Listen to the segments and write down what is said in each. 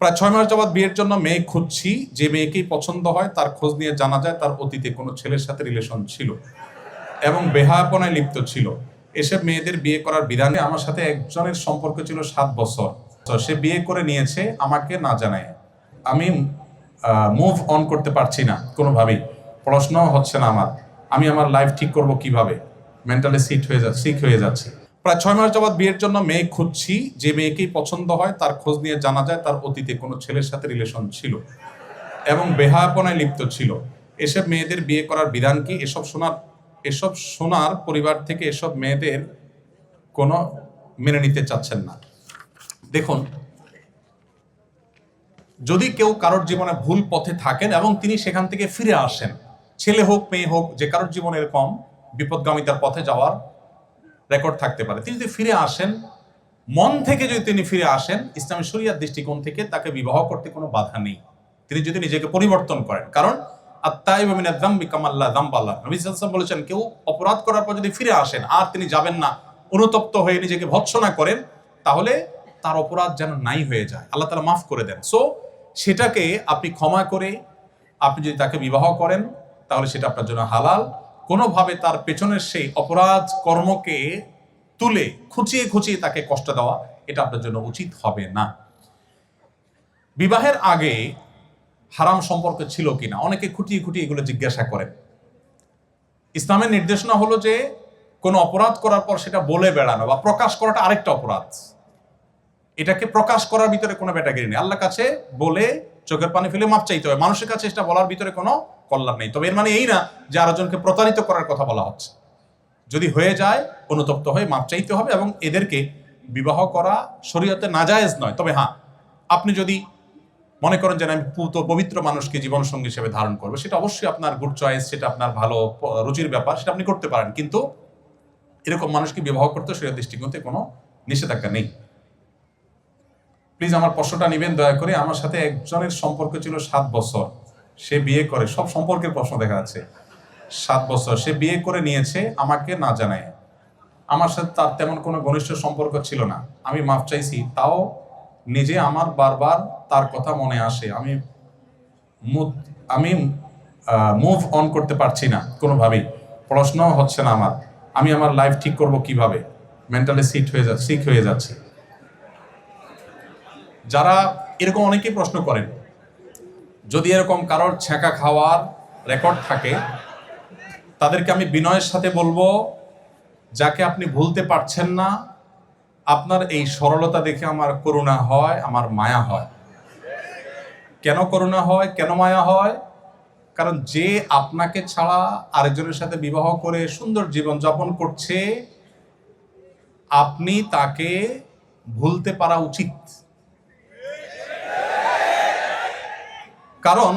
প্রায় ছয় মাস যাবৎ বিয়ের জন্য মেয়ে খুঁজছি, যে মেয়েকেই পছন্দ হয় তার খোঁজ নিয়ে জানা যায় তার অতীতে কোনো ছেলের সাথে রিলেশন ছিল এবং বেহায়াপনায় লিপ্ত ছিল। এসব মেয়েদের বিয়ে করার বিধানে আমার সাথে একজনের সম্পর্ক ছিল সাত বছর। তো সে বিয়ে করে নিয়েছে, আমাকে না জানায়। আমি মুভ অন করতে পারছি না কোনোভাবেই। পড়াশোনাও হচ্ছে না আমার। আমি আমার লাইফ ঠিক করব কীভাবে? মেন্টালি সিট হয়ে যাচ্ছে সিক হয়ে যাচ্ছে। প্রায় ছয় মাস যাবৎ বিয়ের জন্য মেয়ে খুঁজছি, যে মেয়েকেই পছন্দ হয়, তার খোঁজ নিয়ে জানা যায় তার অতীতে কোনো ছেলের সাথে রিলেশন ছিল এবং বেহায়াপনায় লিপ্ত ছিল। এসব মেয়েদের বিয়ে করার বিধান কি? এসব শোনার এসব শোনার পরিবার থেকে এসব মেয়েদের কোনো মেনে নিতে চাচ্ছেন না। দেখুন, যদি কেউ কারোর জীবনে ভুল পথে থাকেন এবং তিনি সেখান থেকে ফিরে আসেন, ছেলে হোক, মেয়ে হোক, যে কারোর জীবনে এরকম বিপদগামিতার পথে যাওয়ার রেকর্ড থাকতে পারে। তিনি যদি ফিরে আসেন, মন থেকে যদি তিনি ফিরে আসেন, ইসলামী শরিয়ার দৃষ্টিকোণ থেকে তাকে বিবাহ করতে কোনো বাধা নেই। তিনি যদি নিজেকে পরিবর্তন করেন, কারণ বলেছেন, কেউ অপরাধ করার পর যদি ফিরে আসেন, আর তিনি যাবেন না, অনুতপ্ত হয়ে নিজেকে ভৎসনা করেন, তাহলে তার অপরাধ যেন নাই হয়ে যায়। আল্লাহ তালা মাফ করে দেন। সো সেটাকে আপনি ক্ষমা করে, আপনি যদি তাকে বিবাহ করেন, তাহলে সেটা আপনার জন্য হালাল। কোনোভাবে তার পেছনের সেই অপরাধ কর্মকে তুলে খুঁচিয়ে খুঁচিয়ে তাকে কষ্ট দেওয়া, এটা আপনার জন্য উচিত হবে না। বিবাহের আগে হারাম সম্পর্ক ছিল কিনা, অনেকে খুঁটিয়ে খুঁটিয়ে এগুলো জিজ্ঞাসা করেন। ইসলামের নির্দেশনা হলো যে, কোনো অপরাধ করার পর সেটা বলে বেড়ানো বা প্রকাশ করাটা আরেকটা অপরাধ। এটাকে প্রকাশ করার ভিতরে কোনো ব্যাটাগিরি নেই। আল্লাহ কাছে বলে চোখের পানি ফেলে মাপ চাইতে হবে। মানুষের কাছে এটা বলার ভিতরে কোনো কল্যাণ নেই। তবে এর মানে এই না যে আরেকজনকে প্রতারিত করার কথা বলা হচ্ছে। যদি হয়ে যায়, অনুতপ্ত হয়ে মাপ চাইতে হবে এবং এদেরকে বিবাহ করা শরীয়তে নাজায়েজ নয়। তবে হ্যাঁ আপনি যদি মনে করেন যে আমি পুত পবিত্র মানুষকে জীবন সঙ্গী হিসেবে ধারণ করব, সেটা অবশ্যই আপনার গুড চয়েস সেটা আপনার ভালো রুচির ব্যাপার, সেটা আপনি করতে পারেন। কিন্তু এরকম মানুষকে বিবাহ করতে শরীর দৃষ্টিকোণ থেকে কোনো নিষেধাজ্ঞা নেই। প্লিজ আমার প্রশ্নটা নেবেন, দয়া করে। আমার সাথে একজনের সম্পর্ক ছিল সাত বছর। সে বিয়ে করে, সব সম্পর্কের প্রশ্ন দেখা যাচ্ছে। সাত বছর, সে বিয়ে করে নিয়েছে আমাকে না জানায়। আমার সাথে তার তেমন কোনো ঘনিষ্ঠ সম্পর্ক ছিল না। আমি মাফ চাইছি, তাও নিজে আমার বারবার তার কথা মনে আসে। আমি আমি মুভ অন করতে পারছি না কোনোভাবেই। পড়াশোনাও হচ্ছে না আমার, আমি আমার লাইফ ঠিক করব কীভাবে? মেন্টালি সিট হয়ে যাচ্ছে সিক হয়ে যাচ্ছে। যারা এরকম অনেকেই প্রশ্ন করেন যদি এরকম কারোর ছ্যাঁকা খাওয়ার রেকর্ড থাকে, তাদেরকে আমি বিনয়ের সাথে বলব, যাকে আপনি ভুলতে পারছেন না, আপনার এই সরলতা দেখে আমার করুণা হয়, আমার মায়া হয়। কেন করুণা হয়, কেন মায়া হয়? কারণ যে আপনাকে ছাড়া আরেকজনের সাথে বিবাহ করে সুন্দর জীবন যাপন করছে, আপনি তাকে ভুলতে পারা উচিত। কারণ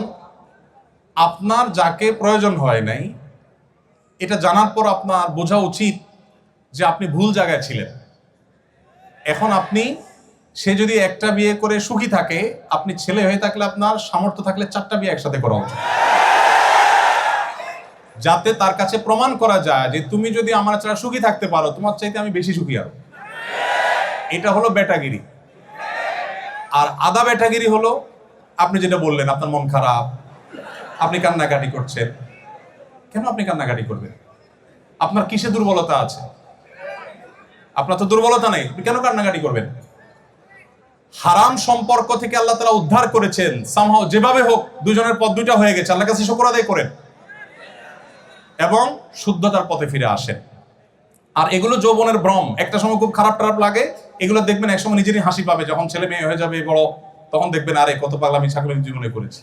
আপনার যাকে প্রয়োজন হয় নাই, এটা জানার পর আপনার বোঝা উচিত যে আপনি ভুল জায়গায় ছিলেন। এখন আপনি, সে যদি একটা বিয়ে করে সুখী থাকে, আপনি ছেলে হয়ে থাকলে আপনার সামর্থ্য থাকলে চারটা বিয়ে একসাথে করা উচিত। যাতে তার কাছে প্রমাণ করা যায় যে তুমি যদি আমার ছাড়া সুখী থাকতে পারো, তোমার চাইতে আমি বেশি সুখী আরও। এটা হলো বেটাগিরি আর আদা বেটাগিরি হলো আপনি যেটা বললেন, আপনার মন খারাপ, আপনি কান্নাকাটি করছেন, কেন আপনি কান্নাকাটি করবেন? আপনার কিসে দুর্বলতা আছে? আপনার তো দুর্বলতা নেই, আপনি কেন কান্নাকাটি করবেন? হারাম সম্পর্ক থেকে আল্লাহ তারা উদ্ধার করেছেন সামহাও যেভাবে হোক, দুজনের পথ দুইটা হয়ে গেছে আল্লাহ কাছে শুকর আদায় করেন। এবং শুদ্ধতার পথে ফিরে আসেন। আর এগুলো যৌবনের ভ্রম, একটা সময় খুব খারাপ টারাপ লাগে, এগুলো দেখবেন একসময় নিজেরই হাসি পাবে, যখন ছেলে মেয়ে হয়ে যাবে, বড় তখন দেখবেন আরে কত পাগলামি ছাগলের জীবনে করেছি।